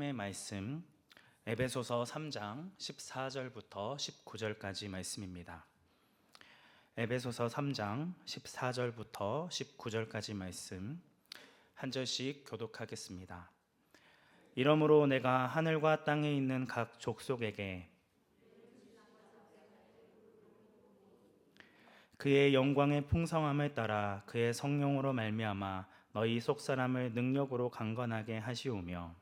의 말씀 에베소서 3장 14절부터 19절까지 말씀입니다. 에베소서 3장 14절부터 19절까지 말씀 한 절씩 교독하겠습니다. 이러므로 내가 하늘과 땅에 있는 각 족속에게 그의 영광의 풍성함을 따라 그의 성령으로 말미암아 너희 속 사람을 능력으로 강건하게 하시오며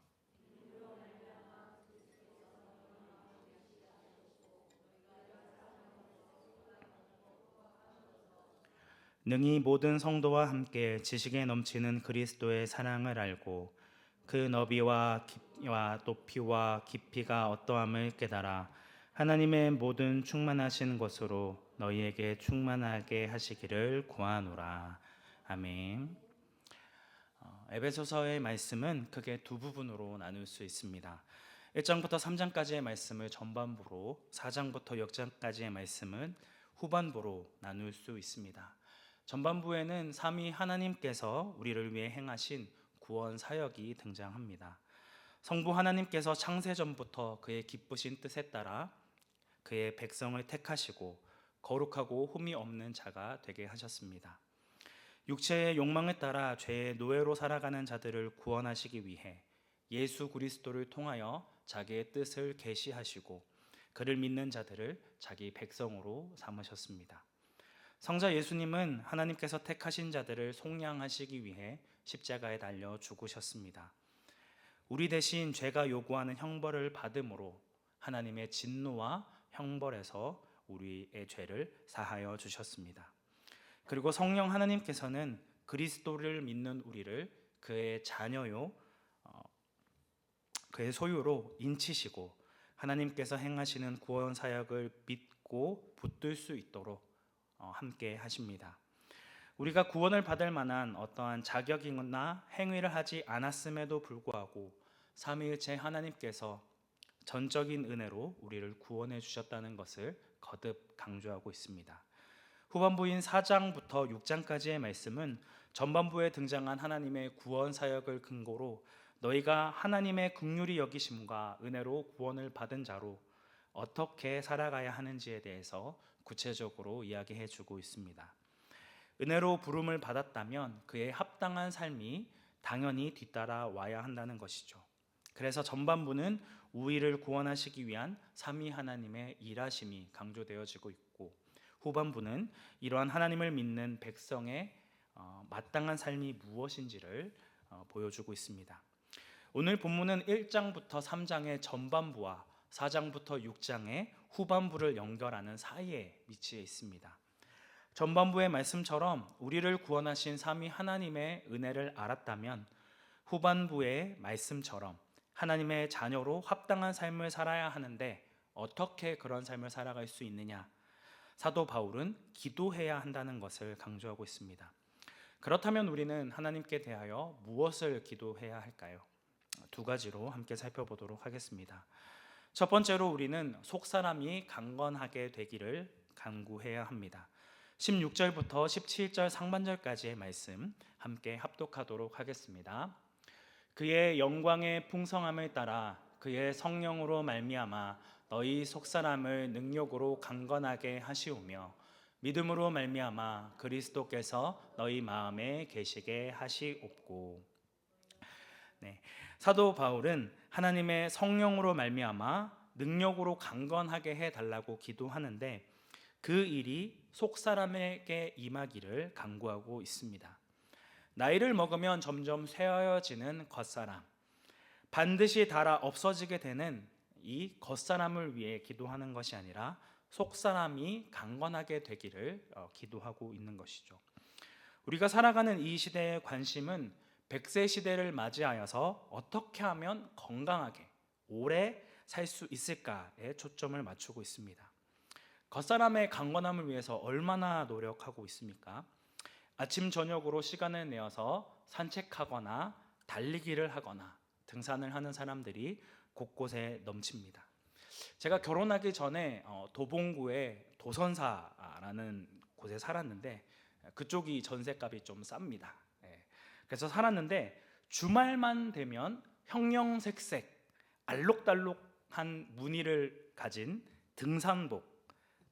능히 모든 성도와 함께 지식에 넘치는 그리스도의 사랑을 알고 그 너비와 깊이와 높이와 깊이가 어떠함을 깨달아 하나님의 모든 충만하신 것으로 너희에게 충만하게 하시기를 구하노라. 아멘. 어, 에베소서의 말씀은 크게 두 부분으로 나눌 수 있습니다. 1장부터 3장까지의 말씀을 전반부로, 4장부터 6장까지의 말씀은 후반부로 나눌 수 있습니다. 전반부에는 삼위 하나님께서 우리를 위해 행하신 구원 사역이 등장합니다. 성부 하나님께서 창세 전부터 그의 기쁘신 뜻에 따라 그의 백성을 택하시고 거룩하고 흠이 없는 자가 되게 하셨습니다. 육체의 욕망에 따라 죄의 노예로 살아가는 자들을 구원하시기 위해 예수 그리스도를 통하여 자기의 뜻을 계시하시고 그를 믿는 자들을 자기 백성으로 삼으셨습니다. 성자 예수님은 하나님께서 택하신 자들을 속량하시기 위해 십자가에 달려 죽으셨습니다. 우리 대신 죄가 요구하는 형벌을 받음으로 하나님의 진노와 형벌에서 우리의 죄를 사하여 주셨습니다. 그리고 성령 하나님께서는 그리스도를 믿는 우리를 그의 자녀요, 어, 그의 소유로 인치시고 하나님께서 행하시는 구원 사역을 믿고 붙들 수 있도록 어, 함께 하십니다. 우리가 구원을 받을 만한 어떠한 자격이나 행위를 하지 않았음에도 불구하고 삼위일체 하나님께서 전적인 은혜로 우리를 구원해 주셨다는 것을 거듭 강조하고 있습니다. 후반부인 4장부터 6장까지의 말씀은 전반부에 등장한 하나님의 구원 사역을 근거로 너희가 하나님의 긍휼히 여기심과 은혜로 구원을 받은 자로 어떻게 살아가야 하는지에 대해서 구체적으로 이야기해 주고 있습니다. 은혜로 부름을 받았다면 그에 합당한 삶이 당연히 뒤따라 와야 한다는 것이죠. 그래서 전반부는 우리를 구원하시기 위한 삼위 하나님의 일하심이 강조되어지고 있고 후반부는 이러한 하나님을 믿는 백성의 어, 마땅한 삶이 무엇인지를 어, 보여주고 있습니다. 오늘 본문은 1장부터 3장의 전반부와 4장부터 6장의 후반부를 연결하는 사이에 위치해 있습니다. 전반부의 말씀처럼 우리를 구원하신 삼위 하나님의 은혜를 알았다면 후반부의 말씀처럼 하나님의 자녀로 합당한 삶을 살아야 하는데 어떻게 그런 삶을 살아갈 수 있느냐? 사도 바울은 기도해야 한다는 것을 강조하고 있습니다. 그렇다면 우리는 하나님께 대하여 무엇을 기도해야 할까요? 두 가지로 함께 살펴보도록 하겠습니다. 첫 번째로 우리는 속 사람이 강건하게 되기를 간구해야 합니다. 16절부터 17절 상반절까지의 말씀 함께 합독하도록 하겠습니다. 그의 영광의 풍성함을 따라 그의 성령으로 말미암아 너희 속 사람을 능력으로 강건하게 하시오며 믿음으로 말미암아 그리스도께서 너희 마음에 계시게 하시옵고 네. 사도 바울은 하나님의 성령으로 말미암아 능력으로 강건하게 해 달라고 기도하는데 그 일이 속 사람에게 임하기를 간구하고 있습니다. 나이를 먹으면 점점 쇠어지는 겉사람, 반드시 닳아 없어지게 되는 이 겉사람을 위해 기도하는 것이 아니라 속 사람이 강건하게 되기를 어, 기도하고 있는 것이죠. 우리가 살아가는 이 시대의 관심은 100세 시대를 맞이하여서 어떻게 하면 건강하게 오래 살 수 있을까에 초점을 맞추고 있습니다. 겉사람의 강건함을 위해서 얼마나 노력하고 있습니까? 아침 저녁으로 시간을 내어서 산책하거나 달리기를 하거나 등산을 하는 사람들이 곳곳에 넘칩니다. 제가 결혼하기 전에 어, 도봉구의 도선사라는 곳에 살았는데 그쪽이 전세값이 좀 쌉니다. 예. 그래서 살았는데 주말만 되면 형형색색 알록달록한 무늬를 가진 등산복,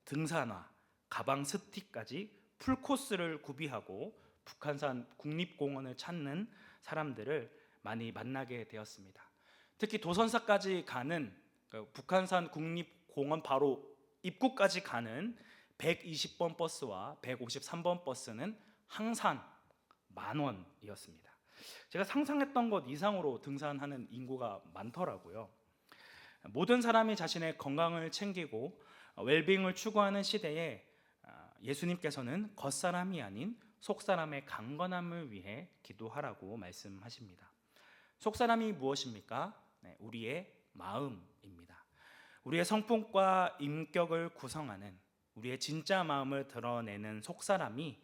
등산화, 가방 스틱까지 풀코스를 구비하고 북한산 국립공원을 찾는 사람들을 많이 만나게 되었습니다. 특히 도선사까지 가는 그 북한산 국립공원 바로 입구까지 가는 120번 버스와 153번 버스는 항상 만 원이었습니다. 제가 상상했던 것 이상으로 등산하는 인구가 많더라고요. 모든 사람이 자신의 건강을 챙기고 웰빙을 추구하는 시대에 아, 예수님께서는 겉사람이 아닌 속사람의 강건함을 위해 기도하라고 말씀하십니다. 속사람이 무엇입니까? 네, 우리의 마음입니다. 우리의 성품과 인격을 구성하는 우리의 진짜 마음을 드러내는 속사람이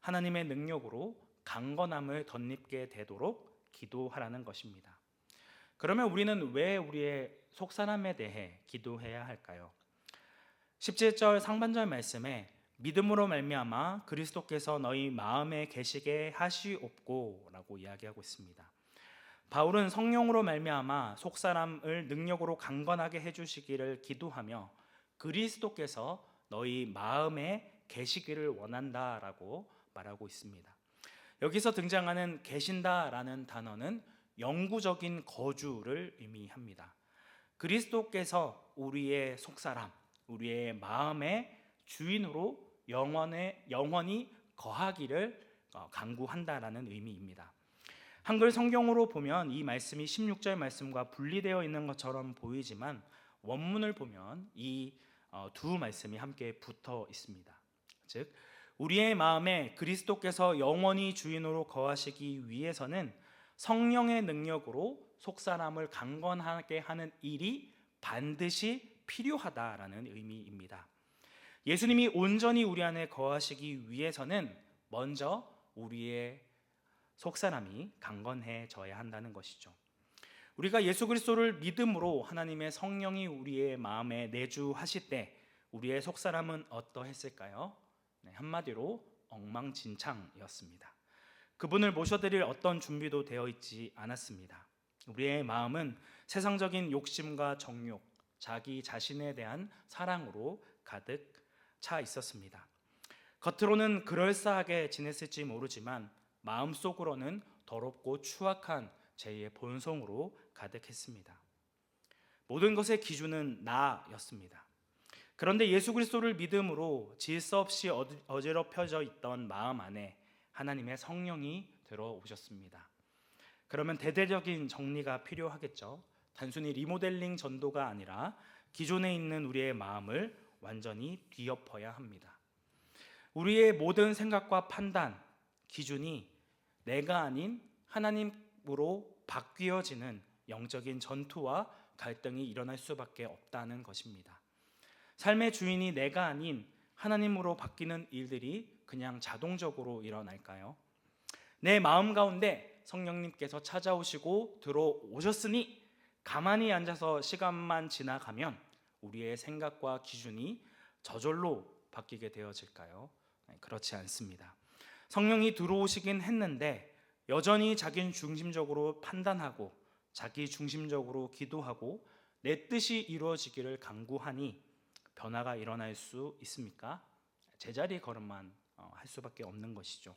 하나님의 능력으로 강건함을 덧입게 되도록 기도하라는 것입니다. 그러면 우리는 왜 우리의 속사람에 대해 기도해야 할까요? 17절 상반절 말씀에 믿음으로 말미암아 그리스도께서 너희 마음에 계시게 하시옵고라고 이야기하고 있습니다. 바울은 성령으로 말미암아 속사람을 능력으로 강건하게 해 주시기를 기도하며 그리스도께서 너희 마음에 계시기를 원한다라고 말하고 있습니다. 여기서 등장하는 계신다라는 단어는 영구적인 거주를 의미합니다. 그리스도께서 우리의 속사람, 우리의 마음의 주인으로 영원에 영원히 거하기를 어, 강구한다라는 의미입니다. 한글 성경으로 보면 이 말씀이 16절 말씀과 분리되어 있는 것처럼 보이지만 원문을 보면 이 두 말씀이 함께 붙어 있습니다. 즉 우리의 마음에 그리스도께서 영원히 주인으로 거하시기 위해서는 성령의 능력으로 속사람을 강건하게 하는 일이 반드시 필요하다라는 의미입니다. 예수님이 온전히 우리 안에 거하시기 위해서는 먼저 우리의 속사람이 강건해져야 한다는 것이죠. 우리가 예수 그리스도를 믿음으로 하나님의 성령이 우리의 마음에 내주하실 때 우리의 속사람은 어떠했을까요? 네, 한마디로 엉망진창이었습니다. 그분을 모셔드릴 어떤 준비도 되어 있지 않았습니다. 우리의 마음은 세상적인 욕심과 정욕, 자기 자신에 대한 사랑으로 가득 차 있었습니다. 겉으로는 그럴싸하게 지냈을지 모르지만 마음속으로는 더럽고 추악한 제 본성으로 가득했습니다. 모든 것의 기준은 나였습니다. 그런데 예수 그리스도를 믿음으로 질서 없이 어지럽혀져 있던 마음 안에 하나님의 성령이 들어오셨습니다. 그러면 대대적인 정리가 필요하겠죠. 단순히 리모델링 전도가 아니라 기존에 있는 우리의 마음을 완전히 뒤엎어야 합니다. 우리의 모든 생각과 판단, 기준이 내가 아닌 하나님으로 바뀌어지는 영적인 전투와 갈등이 일어날 수밖에 없다는 것입니다. 삶의 주인이 내가 아닌 하나님으로 바뀌는 일들이 그냥 자동적으로 일어날까요? 내 마음 가운데 성령님께서 찾아오시고 들어오셨으니 가만히 앉아서 시간만 지나가면 우리의 생각과 기준이 저절로 바뀌게 되어질까요? 그렇지 않습니다. 성령이 들어오시긴 했는데 여전히 자기 중심적으로 판단하고 자기 중심적으로 기도하고 내 뜻이 이루어지기를 강구하니 변화가 일어날 수 있습니까? 제자리 걸음만 어, 할 수밖에 없는 것이죠.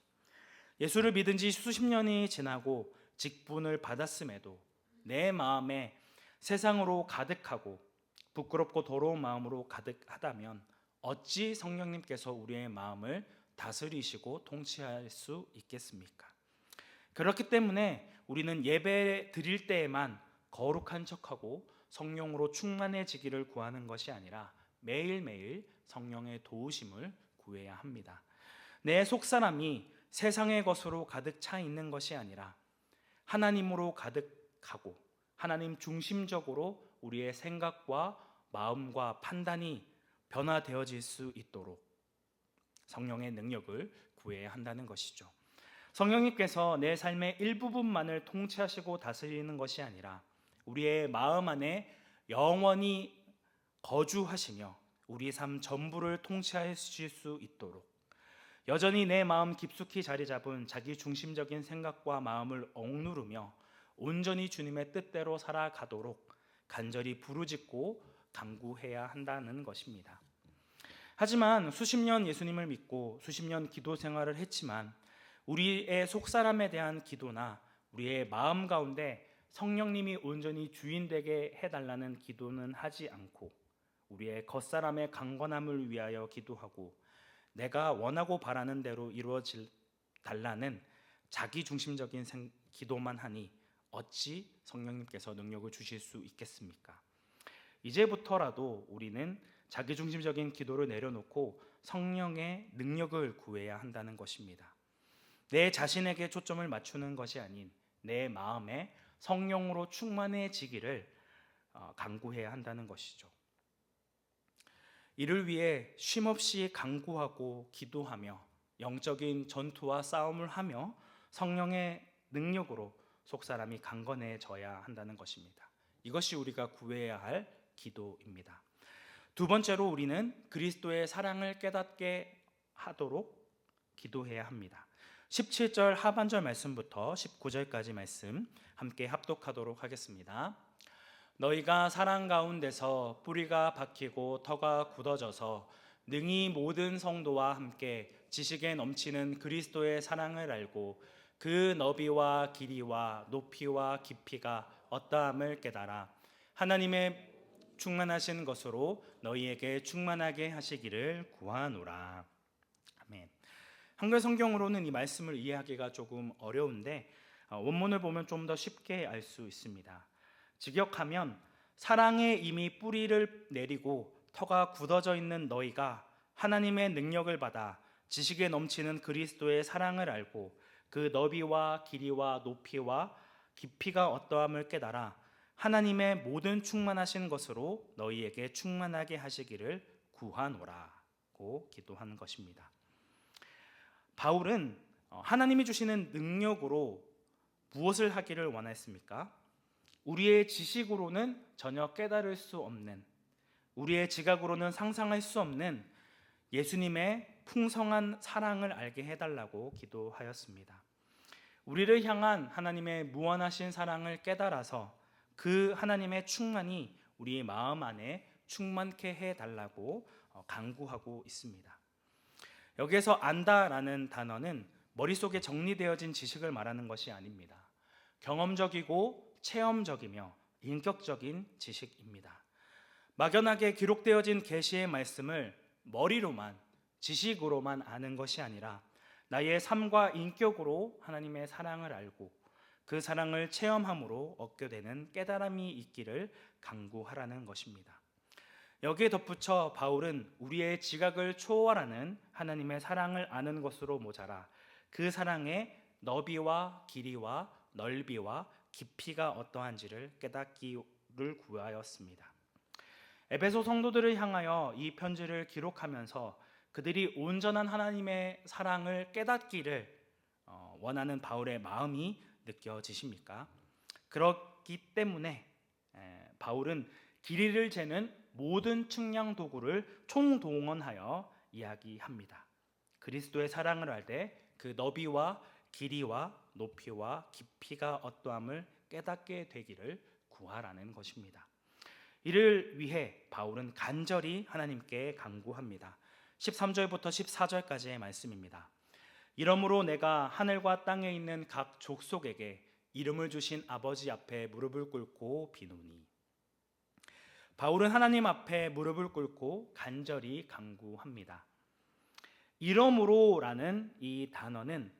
예수를 믿은 지 수십 년이 지나고 직분을 받았음에도 내 마음에 세상으로 가득하고 부끄럽고 더러운 마음으로 가득하다면 어찌 성령님께서 우리의 마음을 다스리시고 통치할 수 있겠습니까? 그렇기 때문에 우리는 예배 드릴 때에만 거룩한 척하고 성령으로 충만해지기를 구하는 것이 아니라 매일매일 성령의 도우심을 구해야 합니다. 내 속사람이 세상의 것으로 가득 차 있는 것이 아니라 하나님으로 가득하고 하나님 중심적으로 우리의 생각과 마음과 판단이 변화되어질 수 있도록 성령의 능력을 구해야 한다는 것이죠. 성령님께서 내 삶의 일부분만을 통치하시고 다스리는 것이 아니라 우리의 마음 안에 영원히 거주하시며 우리 삶 전부를 통치하실 수 있도록 여전히 내 마음 깊숙이 자리 잡은 자기 중심적인 생각과 마음을 억누르며 온전히 주님의 뜻대로 살아가도록 간절히 부르짖고 간구해야 한다는 것입니다. 하지만 수십 년 예수님을 믿고 수십 년 기도 생활을 했지만 우리의 속사람에 대한 기도나 우리의 마음 가운데 성령님이 온전히 주인 되게 해달라는 기도는 하지 않고 우리의 겉사람의 강건함을 위하여 기도하고 내가 원하고 바라는 대로 이루어질 달라는 자기 중심적인 생- 기도만 하니 어찌 성령님께서 능력을 주실 수 있겠습니까? 이제부터라도 우리는 자기 중심적인 기도를 내려놓고 성령의 능력을 구해야 한다는 것입니다. 내 자신에게 초점을 맞추는 것이 아닌 내 마음에 성령으로 충만해지기를 어, 간구해야 한다는 것이죠. 이를 위해 쉼없이 간구하고 기도하며 영적인 전투와 싸움을 하며 성령의 능력으로 속사람이 강건해져야 한다는 것입니다. 이것이 우리가 구해야 할 기도입니다. 두 번째로 우리는 그리스도의 사랑을 깨닫게 하도록 기도해야 합니다. 17절 하반절 말씀부터 19절까지 말씀 함께 합독하도록 하겠습니다. 너희가 사랑 가운데서 뿌리가 박히고 터가 굳어져서 능히 모든 성도와 함께 지식에 넘치는 그리스도의 사랑을 알고 그 너비와 길이와 높이와 깊이가 어떠함을 깨달아 하나님의 충만하신 것으로 너희에게 충만하게 하시기를 구하노라. 아멘. 한글 성경으로는 이 말씀을 이해하기가 조금 어려운데 어, 원문을 보면 좀 더 쉽게 알 수 있습니다. 직역하면 사랑에 이미 뿌리를 내리고 터가 굳어져 있는 너희가 하나님의 능력을 받아 지식에 넘치는 그리스도의 사랑을 알고 그 너비와 길이와 높이와 깊이가 어떠함을 깨달아 하나님의 모든 충만하신 것으로 너희에게 충만하게 하시기를 구하노라고 기도하는 것입니다. 바울은 어, 하나님이 주시는 능력으로 무엇을 하기를 원했습니까? 우리의 지식으로는 전혀 깨달을 수 없는 우리의 지각으로는 상상할 수 없는 예수님의 풍성한 사랑을 알게 해달라고 기도하였습니다. 우리를 향한 하나님의 무한하신 사랑을 깨달아서 그 하나님의 충만이 우리의 마음 안에 충만케 해달라고 어, 간구하고 있습니다. 여기에서 안다라는 단어는 머릿속에 정리되어진 지식을 말하는 것이 아닙니다. 경험적이고 체험적이며 인격적인 지식입니다. 막연하게 기록되어진 계시의 말씀을 머리로만 지식으로만 아는 것이 아니라 나의 삶과 인격으로 하나님의 사랑을 알고 그 사랑을 체험함으로 얻게 되는 깨달음이 있기를 강구하라는 것입니다. 여기에 덧붙여 바울은 우리의 지각을 초월하는 하나님의 사랑을 아는 것으로 모자라 그 사랑의 너비와 길이와 넓이와 깊이가 어떠한지를 깨닫기를 구하였습니다. 에베소 성도들을 향하여 이 편지를 기록하면서 그들이 온전한 하나님의 사랑을 깨닫기를 어, 원하는 바울의 마음이 느껴지십니까? 그렇기 때문에 에, 바울은 길이를 재는 모든 측량 도구를 총동원하여 이야기합니다. 그리스도의 사랑을 알때그 너비와 길이와 높이와 깊이가 어떠함을 깨닫게 되기를 구하라는 것입니다. 이를 위해 바울은 간절히 하나님께 간구합니다. 13절부터 14절까지의 말씀입니다. 이러므로 내가 하늘과 땅에 있는 각 족속에게 이름을 주신 아버지 앞에 무릎을 꿇고 비노니 바울은 하나님 앞에 무릎을 꿇고 간절히 간구합니다. 이러므로라는 이 단어는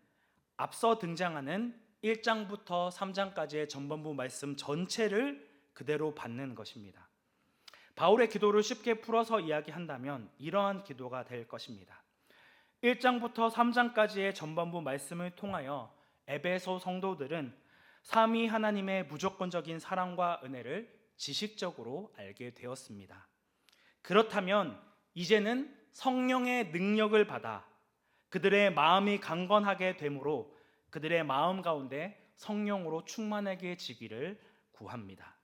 앞서 등장하는 1장부터 3장까지의 전반부 말씀 전체를 그대로 받는 것입니다. 바울의 기도를 쉽게 풀어서 이야기한다면 이러한 기도가 될 것입니다. 1장부터 3장까지의 전반부 말씀을 통하여 에베소 성도들은 삼위 하나님의 무조건적인 사랑과 은혜를 지식적으로 알게 되었습니다. 그렇다면 이제는 성령의 능력을 받아 그들의 마음이 강건하게 되므로 그들의 마음 가운데 성령으로 충만하게 지기를 구합니다.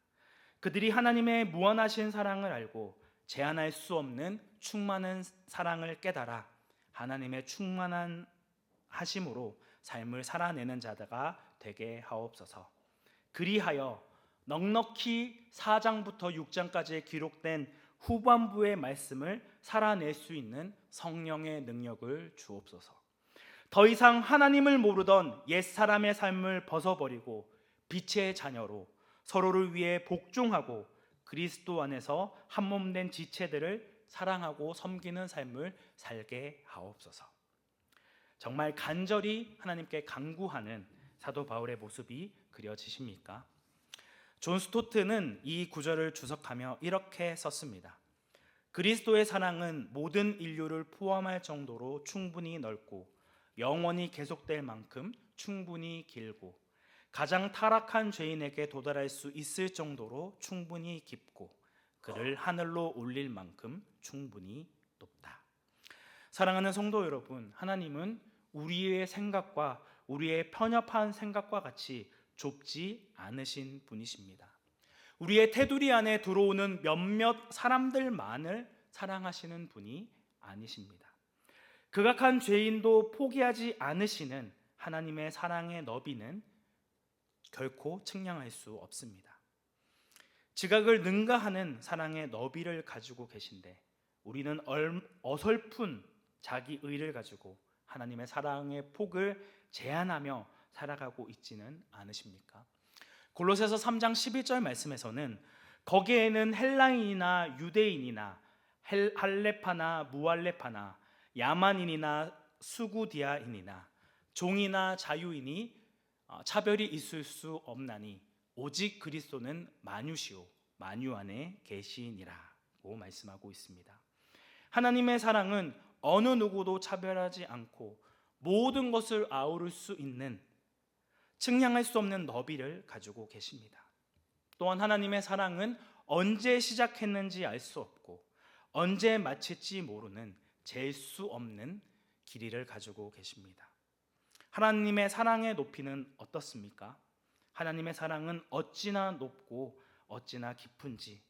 그들이 하나님의 무한하신 사랑을 알고 제한할 수 없는 충만한 사랑을 깨달아 하나님의 충만한 하심으로 삶을 살아내는 자가 되게 하옵소서. 그리하여 넉넉히 4장부터 6장까지 기록된 후반부의 말씀을 살아낼 수 있는 성령의 능력을 주옵소서. 더 이상 하나님을 모르던 옛 사람의 삶을 벗어버리고 빛의 자녀로 서로를 위해 복종하고 그리스도 안에서 한 몸 된 지체들을 사랑하고 섬기는 삶을 살게 하옵소서. 정말 간절히 하나님께 간구하는 사도 바울의 모습이 그려지십니까? 존 스토트는 이 구절을 주석하며 이렇게 썼습니다. 그리스도의 사랑은 모든 인류를 포함할 정도로 충분히 넓고 영원히 계속될 만큼 충분히 길고 가장 타락한 죄인에게 도달할 수 있을 정도로 충분히 깊고 그를 하늘로 올릴 만큼 충분히 높다. 사랑하는 성도 여러분, 하나님은 우리의 생각과 우리의 편협한 생각과 같이 좁지 않으신 분이십니다. 우리의 테두리 안에 들어오는 몇몇 사람들만을 사랑하시는 분이 아니십니다. 극악한 죄인도 포기하지 않으시는 하나님의 사랑의 너비는 결코 측량할 수 없습니다. 지각을 능가하는 사랑의 너비를 가지고 계신데 우리는 얼- 어설픈 자기 의를 가지고 하나님의 사랑의 폭을 제한하며 살아가고 있지는 않으십니까? 골로새서 3장 11절 말씀에서는 거기에는 헬라인이나 유대인이나 헬- 할레파나 무할레파나 야만인이나 수구디아인이나 종이나 자유인이 어, 차별이 있을 수 없나니 오직 그리스도는 만유시오 만유 안에 계시니라고 말씀하고 있습니다. 하나님의 사랑은 어느 누구도 차별하지 않고 모든 것을 아우를 수 있는 측량할 수 없는 너비를 가지고 계십니다. 또한 하나님의 사랑은 언제 시작했는지 알 수 없고 언제 마칠지 모르는 잴 수 없는 길이를 가지고 계십니다. 하나님의 사랑의 높이는 어떻습니까? 하나님의 사랑은 어찌나 높고 어찌나 깊은지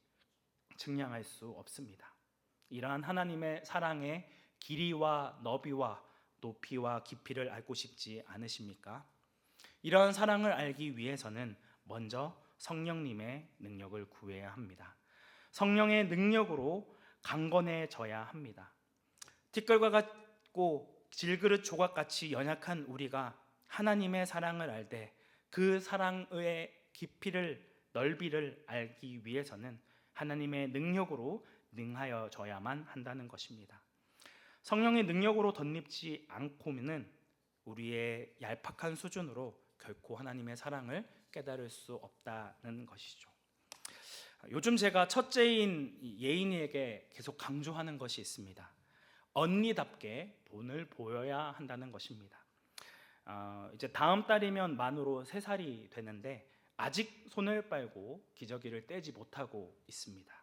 측량할 수 없습니다. 이러한 하나님의 사랑의 길이와 너비와 높이와 깊이를 알고 싶지 않으십니까? 이러한 사랑을 알기 위해서는 먼저 성령님의 능력을 구해야 합니다. 성령의 능력으로 강건해져야 합니다. 티끌과 같고 질그릇 조각같이 연약한 우리가 하나님의 사랑을 알 때 그 사랑의 깊이를 넓이를 알기 위해서는 하나님의 능력으로 능하여져야만 한다는 것입니다. 성령의 능력으로 덧입지 않고는 우리의 얄팍한 수준으로 결코 하나님의 사랑을 깨달을 수 없다는 것이죠. 요즘 제가 첫째인 예인이에게 계속 강조하는 것이 있습니다. 언니답게 돈을 보여야 한다는 것입니다. 어, 이제 다음 달이면 만으로 세 살이 되는데 아직 손을 빨고 기저귀를 떼지 못하고 있습니다.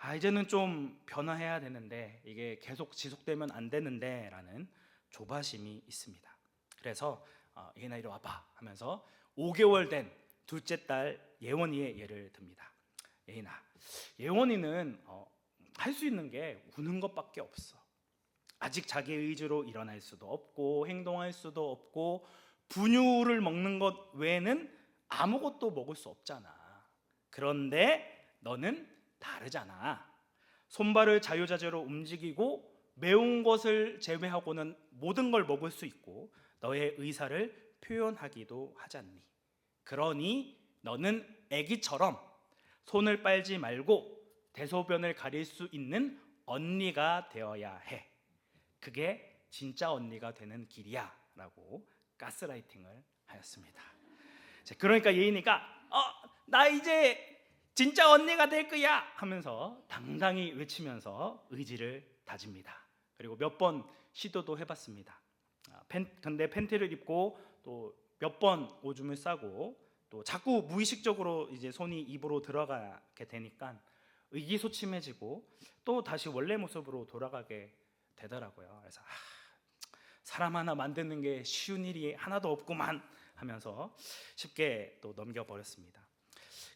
아 이제는 좀 변화해야 되는데 이게 계속 지속되면 안 되는데라는 조바심이 있습니다. 그래서 어, 예나 이리 와봐 하면서 5개월 된 둘째 딸 예원이의 예를 듭니다. 예인아, 예원이는 어, 할수 있는 게 우는 것밖에 없어. 아직 자기 의지로 일어날 수도 없고 행동할 수도 없고 분유를 먹는 것 외에는 아무것도 먹을 수 없잖아. 그런데 너는 다르잖아. 손발을 자유자재로 움직이고 매운 것을 제외하고는 모든 걸 먹을 수 있고 너의 의사를 표현하기도 하잖니. 그러니 너는 아기처럼 손을 빨지 말고 대소변을 가릴 수 있는 언니가 되어야 해. 그게 진짜 언니가 되는 길이야라고 가스라이팅을 하였습니다. 자, 그러니까 예인이가 어, 나 이제 진짜 언니가 될 거야 하면서 당당히 외치면서 의지를 다집니다. 그리고 몇 번 시도도 해봤습니다. 아, 팬, 근데 팬티를 입고 또 몇 번 오줌을 싸고 또 자꾸 무의식적으로 이제 손이 입으로 들어가게 되니까 의기소침해지고 또 다시 원래 모습으로 돌아가게 되더라고요. 그래서 아, 사람 하나 만드는 게 쉬운 일이 하나도 없구만 하면서 쉽게 또 넘겨버렸습니다.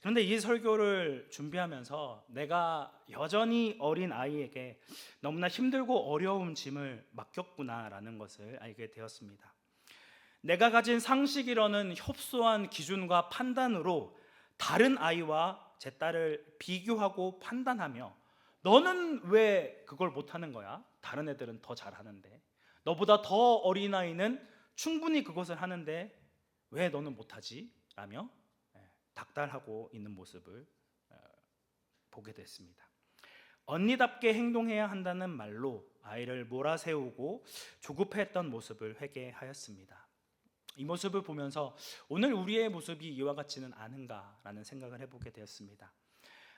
그런데 이 설교를 준비하면서 내가 여전히 어린 아이에게 너무나 힘들고 어려운 짐을 맡겼구나라는 것을 알게 되었습니다. 내가 가진 상식이라는 협소한 기준과 판단으로 다른 아이와 제 딸을 비교하고 판단하며 너는 왜 그걸 못하는 거야? 다른 애들은 더 잘하는데 너보다 더 어린 아이는 충분히 그것을 하는데 왜 너는 못하지? 라며 예, 닥달하고 있는 모습을 어, 보게 됐습니다. 언니답게 행동해야 한다는 말로 아이를 몰아세우고 조급했던 모습을 회개하였습니다. 이 모습을 보면서 오늘 우리의 모습이 이와 같지는 않은가라는 생각을 해보게 되었습니다.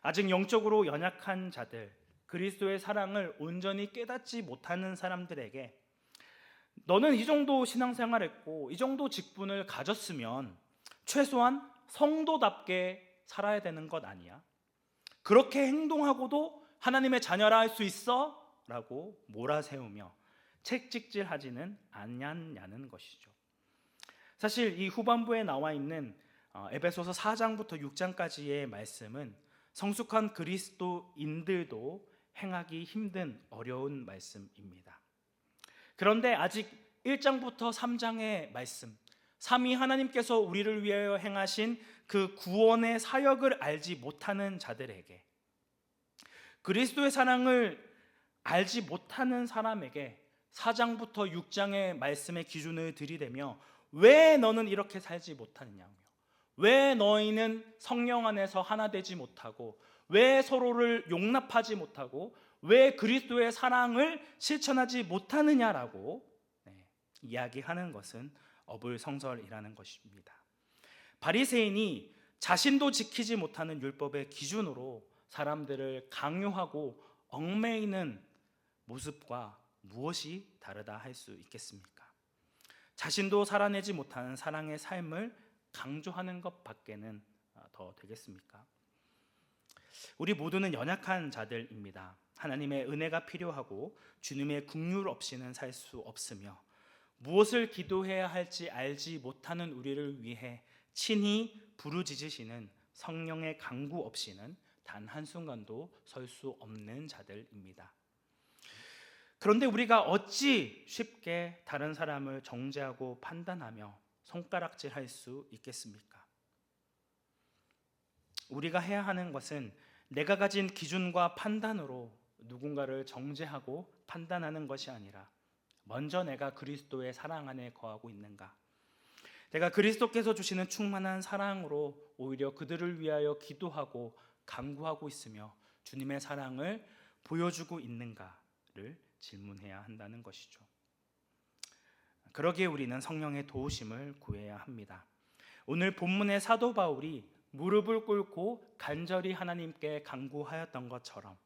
아직 영적으로 연약한 자들, 그리스도의 사랑을 온전히 깨닫지 못하는 사람들에게 너는 이 정도 신앙생활했고 이 정도 직분을 가졌으면 최소한 성도답게 살아야 되는 것 아니야? 그렇게 행동하고도 하나님의 자녀라 할 수 있어? 라고 몰아세우며 책찍질하지는 않냐는 것이죠. 사실 이 후반부에 나와 있는 어, 에베소서 4장부터 6장까지의 말씀은 성숙한 그리스도인들도 행하기 힘든 어려운 말씀입니다. 그런데 아직 1장부터 3장의 말씀, 삼위 하나님께서 우리를 위하여 행하신 그 구원의 사역을 알지 못하는 자들에게 그리스도의 사랑을 알지 못하는 사람에게 4장부터 6장의 말씀의 기준을 들이대며 왜 너는 이렇게 살지 못하느냐며 왜 너희는 성령 안에서 하나 되지 못하고 왜 서로를 용납하지 못하고 왜 그리스도의 사랑을 실천하지 못하느냐라고 네, 이야기하는 것은 어불성설이라는 것입니다. 바리새인이 자신도 지키지 못하는 율법의 기준으로 사람들을 강요하고 얽매이는 모습과 무엇이 다르다 할 수 있겠습니까? 자신도 살아내지 못하는 사랑의 삶을 강조하는 것밖에는 더 되겠습니까? 우리 모두는 연약한 자들입니다. 하나님의 은혜가 필요하고 주님의 국률 없이는 살 수 없으며 무엇을 기도해야 할지 알지 못하는 우리를 위해 친히 부르짖으시는 성령의 강구 없이는 단 한순간도 설 수 없는 자들입니다. 그런데 우리가 어찌 쉽게 다른 사람을 정죄하고 판단하며 손가락질 할 수 있겠습니까? 우리가 해야 하는 것은 내가 가진 기준과 판단으로 누군가를 정죄하고 판단하는 것이 아니라 먼저 내가 그리스도의 사랑 안에 거하고 있는가? 내가 그리스도께서 주시는 충만한 사랑으로 오히려 그들을 위하여 기도하고 간구하고 있으며 주님의 사랑을 보여주고 있는가를 질문해야 한다는 것이죠. 그러기에 우리는 성령의 도우심을 구해야 합니다. 오늘 본문의 사도 바울이 무릎을 꿇고 간절히 하나님께 간구하였던 것처럼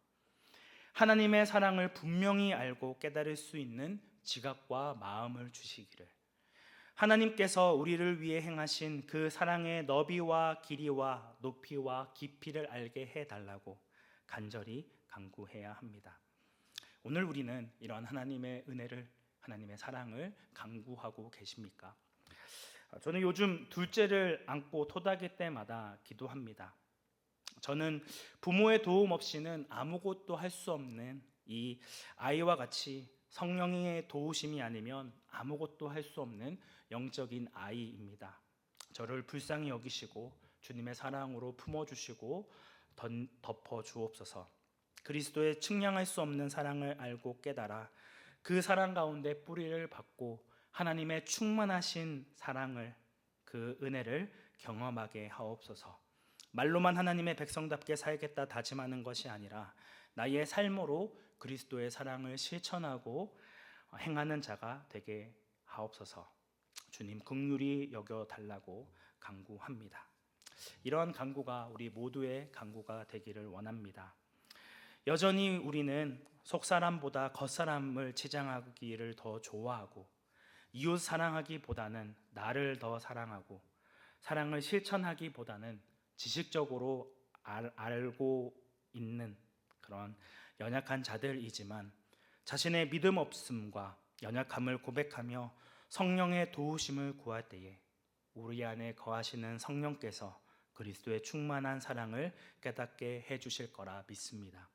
하나님의 사랑을 분명히 알고 깨달을 수 있는 지각과 마음을 주시기를 하나님께서 우리를 위해 행하신 그 사랑의 너비와 길이와 높이와 깊이를 알게 해 달라고 간절히 간구해야 합니다. 오늘 우리는 이러한 하나님의 은혜를 하나님의 사랑을 간구하고 계십니까? 저는 요즘 둘째를 안고 토닥일 때마다 기도합니다. 저는 부모의 도움 없이는 아무것도 할 수 없는 이 아이와 같이 성령의 도우심이 아니면 아무것도 할 수 없는 영적인 아이입니다. 저를 불쌍히 여기시고 주님의 사랑으로 품어주시고 덮어 주옵소서. 그리스도의 측량할 수 없는 사랑을 알고 깨달아 그 사랑 가운데 뿌리를 받고 하나님의 충만하신 사랑을 그 은혜를 경험하게 하옵소서. 말로만 하나님의 백성답게 살겠다 다짐하는 것이 아니라 나의 삶으로 그리스도의 사랑을 실천하고 행하는 자가 되게 하옵소서. 주님 긍휼히 여겨 달라고 간구합니다. 이러한 간구가 우리 모두의 간구가 되기를 원합니다. 여전히 우리는 속사람보다 겉사람을 치장하기를 더 좋아하고 이웃 사랑하기보다는 나를 더 사랑하고 사랑을 실천하기보다는 지식적으로 알, 알고 있는 그런 연약한 자들이지만 자신의 믿음 없음과 연약함을 고백하며 성령의 도우심을 구할 때에 우리 안에 거하시는 성령께서 그리스도의 충만한 사랑을 깨닫게 해 주실 거라 믿습니다.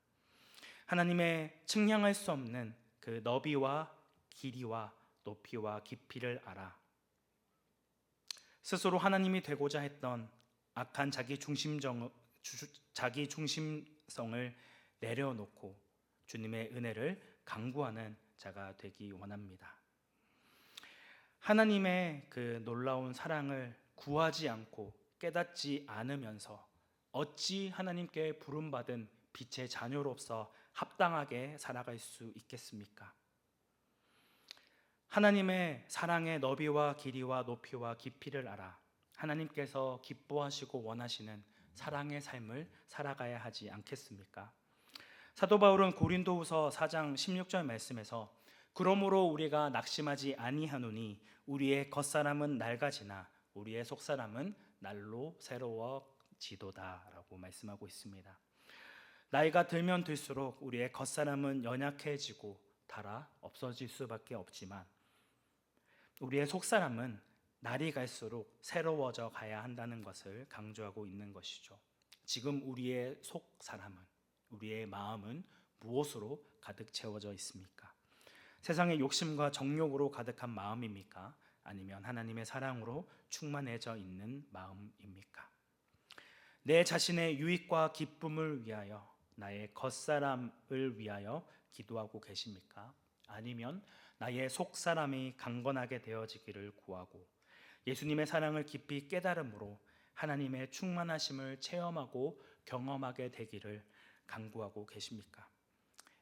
하나님의 측량할 수 없는 그 너비와 길이와 높이와 깊이를 알아 스스로 하나님이 되고자 했던 악한 자기 중심정 주- 자기 중심성을 내려놓고 주님의 은혜를 강구하는 자가 되기 원합니다. 하나님의 그 놀라운 사랑을 구하지 않고 깨닫지 않으면서 어찌 하나님께 부름받은 빛의 자녀로서 합당하게 살아갈 수 있겠습니까? 하나님의 사랑의 너비와 길이와 높이와 깊이를 알아 하나님께서 기뻐하시고 원하시는 사랑의 삶을 살아가야 하지 않겠습니까? 사도 바울은 고린도후서 4장 16절 말씀에서 그러므로 우리가 낙심하지 아니하노니 우리의 겉사람은 낡아지나 우리의 속사람은 날로 새로워지도다라고 말씀하고 있습니다. 나이가 들면 들수록 우리의 겉사람은 연약해지고 닳아 없어질 수밖에 없지만 우리의 속사람은 날이 갈수록 새로워져 가야 한다는 것을 강조하고 있는 것이죠. 지금 우리의 속사람은 우리의 마음은 무엇으로 가득 채워져 있습니까? 세상의 욕심과 정욕으로 가득한 마음입니까? 아니면 하나님의 사랑으로 충만해져 있는 마음입니까? 내 자신의 유익과 기쁨을 위하여 나의 겉사람을 위하여 기도하고 계십니까? 아니면 나의 속사람이 강건하게 되어지기를 구하고 예수님의 사랑을 깊이 깨달음으로 하나님의 충만하심을 체험하고 경험하게 되기를 강구하고 계십니까?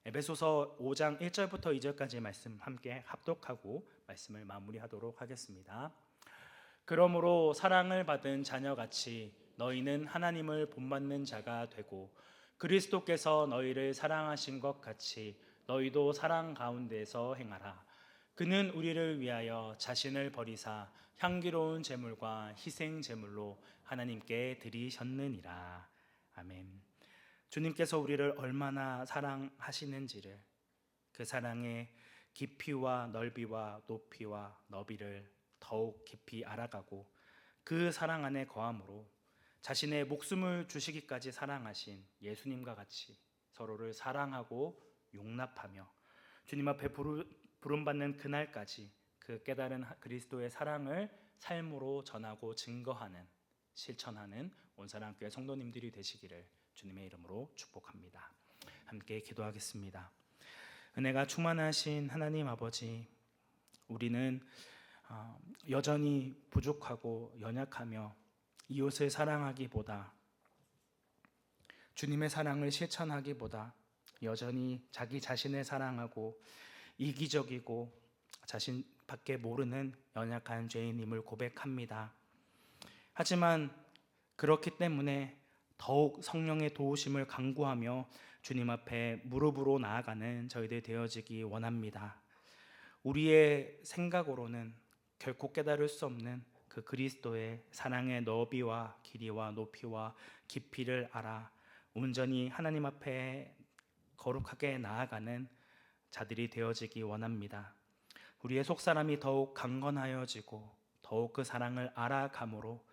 에베소서 5장 1절부터 2절까지 말씀 함께 합독하고 말씀을 마무리하도록 하겠습니다. 그러므로 사랑을 받은 자녀같이 너희는 하나님을 본받는 자가 되고 그리스도께서 너희를 사랑하신 것 같이 너희도 사랑 가운데서 행하라. 그는 우리를 위하여 자신을 버리사 향기로운 제물과 희생 제물로 하나님께 드리셨느니라. 아멘. 주님께서 우리를 얼마나 사랑하시는지를 그 사랑의 깊이와 넓이와 높이와 너비를 더욱 깊이 알아가고 그 사랑 안에 거함으로 자신의 목숨을 주시기까지 사랑하신 예수님과 같이 서로를 사랑하고 용납하며 주님 앞에 부름받는 그날까지 그 깨달은 하- 그리스도의 사랑을 삶으로 전하고 증거하는 실천하는 온사랑교회 성도님들이 되시기를 주님의 이름으로 축복합니다. 함께 기도하겠습니다. 은혜가 충만하신 하나님 아버지, 우리는 어, 여전히 부족하고 연약하며 이웃을 사랑하기보다 주님의 사랑을 실천하기보다 여전히 자기 자신을 사랑하고 이기적이고 자신밖에 모르는 연약한 죄인임을 고백합니다. 하지만 그렇기 때문에 더욱 성령의 도우심을 강구하며 주님 앞에 무릎으로 나아가는 저희들 되어지기 원합니다. 우리의 생각으로는 결코 깨달을 수 없는 그 그리스도의 사랑의 너비와 길이와 높이와 깊이를 알아 온전히 하나님 앞에 거룩하게 나아가는 자들이 되어지기 원합니다. 우리의 속사람이 더욱 강건하여지고 더욱 그 사랑을 알아감으로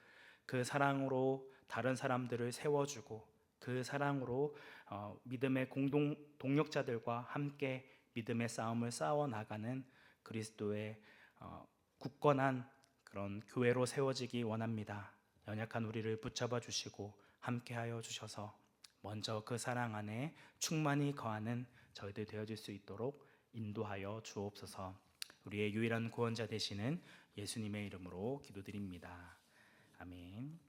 그 사랑으로 다른 사람들을 세워주고 그 사랑으로 어, 믿음의 공동 동력자들과 함께 믿음의 싸움을 싸워 나가는 그리스도의 어, 굳건한 그런 교회로 세워지기 원합니다. 연약한 우리를 붙잡아 주시고 함께하여 주셔서 먼저 그 사랑 안에 충만히 거하는 저희들 되어질 수 있도록 인도하여 주옵소서. 우리의 유일한 구원자 되시는 예수님의 이름으로 기도드립니다. 아멘.